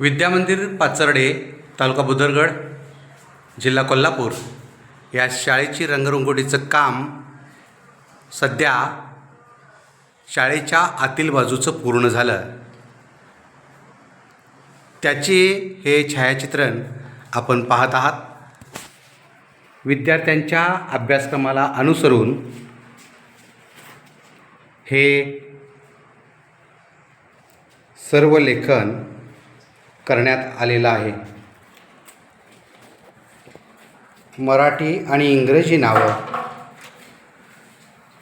विद्यामंदिर पाचर्डे तालुका बुदरगड जिल्हा कोल्हापूर. या शाळेची रंगरंगोटीचं काम सध्या शाळेच्या आतील बाजूचं पूर्ण झालं. त्याचे हे छायाचित्रण आपण पाहत आहात. विद्यार्थ्यांच्या अभ्यासक्रमाला अनुसरून हे सर्व लेखन करण्यात आलेला आहे. मराठी आणि इंग्रजी नावं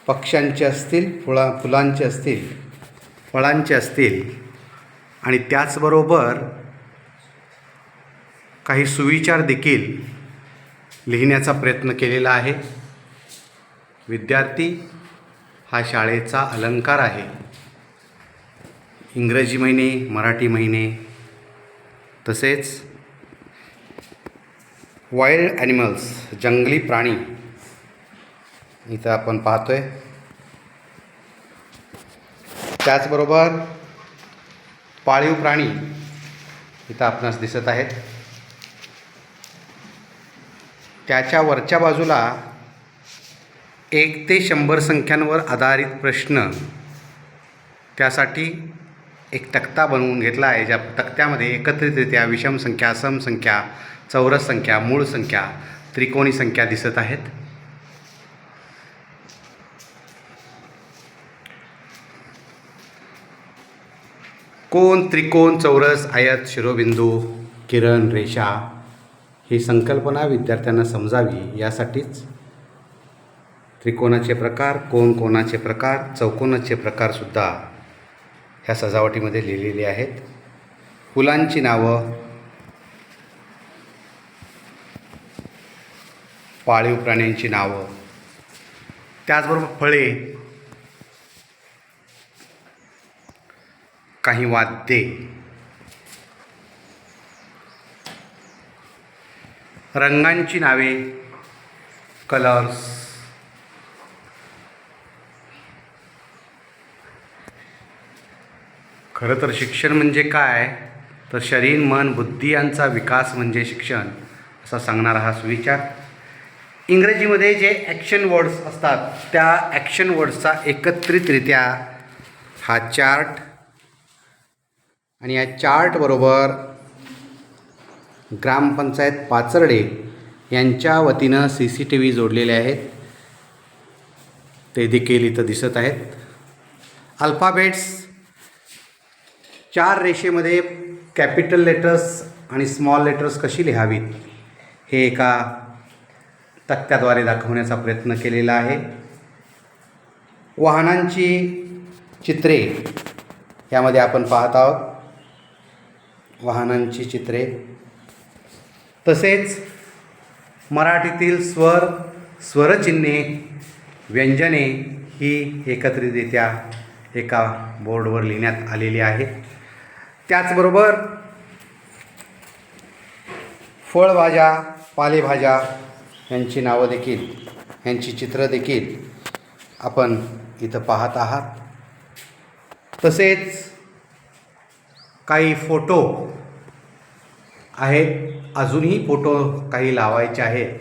पक्ष्यांची असतील फुला फुलांची असतील फळांची असतील आणि त्याचबरोबर काही सुविचार देखील लिहिण्याचा प्रयत्न केलेला आहे. विद्यार्थी हा शाळेचा अलंकार आहे. इंग्रजी महिने मराठी महिने तसेच वाईल्ड ॲनिमल्स जंगली प्राणी इथं आपण पाहतो आहे त्याचबरोबर पाळीव प्राणी इथं आपणास दिसत आहेत. त्याच्या वरच्या बाजूला एक ते शंभर संख्यांवर आधारित प्रश्न. त्यासाठी एक तक्ता बनवून घेतला आहे. ज्या तक्त्यामध्ये एकत्रितरित्या विषम संख्या सम संख्या चौरस संख्या मूळ संख्या त्रिकोणी संख्या दिसत आहेत. कोण त्रिकोण चौरस आयत शिरोबिंदू किरण रेषा ही संकल्पना विद्यार्थ्यांना समजावी. यासाठीच त्रिकोणाचे प्रकार कोण कोणाचे प्रकार चौकोनाचे प्रकारसुद्धा ह्या सजावटीमध्ये लिहिलेली आहेत. फुलांची नावं. पाळीव प्राण्यांची नावं. त्याचबरोबर फळे. काही वाद्ये. रंगांची नावे. कलर्स खरं तर शिक्षण म्हणजे काय? तर शरीर मन बुद्धी यांचा विकास म्हणजे शिक्षण असा सांगणारा हा सुविचार. इंग्रजीमध्ये जे ॲक्शन वर्ड्स असतात त्या ॲक्शन वर्ड्सचा एकत्रितरित्या हा चार्ट आणि या चार्टबरोबर ग्रामपंचायत पाचर्डे यांच्या वतीनं सी सी टी व्ही जोडलेले आहेत. ते देखील इथं दिसत आहेत. अल्फाबेट्स चार रेषेमध्ये कॅपिटल लेटर्स आणि स्मॉल लेटर्स कशी लिहावीत हे एका तक्त्याद्वारे दाखवण्याचा प्रयत्न केलेला आहे. वाहनांची चित्रे यामध्ये आपण पाहत आहोत. वाहनांची चित्रे. तसेच मराठीतील स्वर स्वरचिन्हे व्यंजने ही एकत्रितरित्या एका बोर्डवर लिहिण्यात आलेली आहे त्याचबरोबर फळभाज्या पालेभाज्या यांची नावं देखील यांची चित्रं देखील आपण इथं पाहत आहात. तसेच काही फोटो आहेत. अजूनही फोटो काही लावायचे आहेत.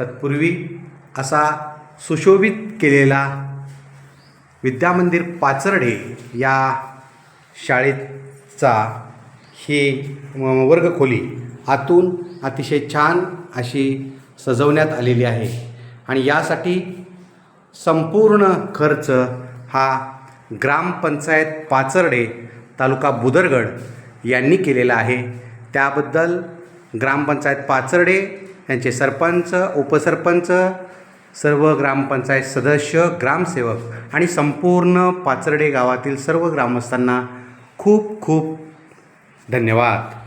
तत्पूर्वी असा सुशोभित केलेला विद्यामंदिर पाचर्डे या शाळेचा ही वर्गखोली आतून अतिशय छान अशी सजवण्यात आलेली आहे. आणि यासाठी संपूर्ण खर्च हा ग्रामपंचायत पाचर्डे तालुका बुदरगड यांनी केलेला आहे. त्याबद्दल ग्रामपंचायत पाचर्डे यांचे सरपंच उपसरपंच सर्व ग्रामपंचायत सदस्य ग्रामसेवक आणि संपूर्ण पाचर्डे गावातील सर्व ग्रामस्थांना खूप खूप धन्यवाद.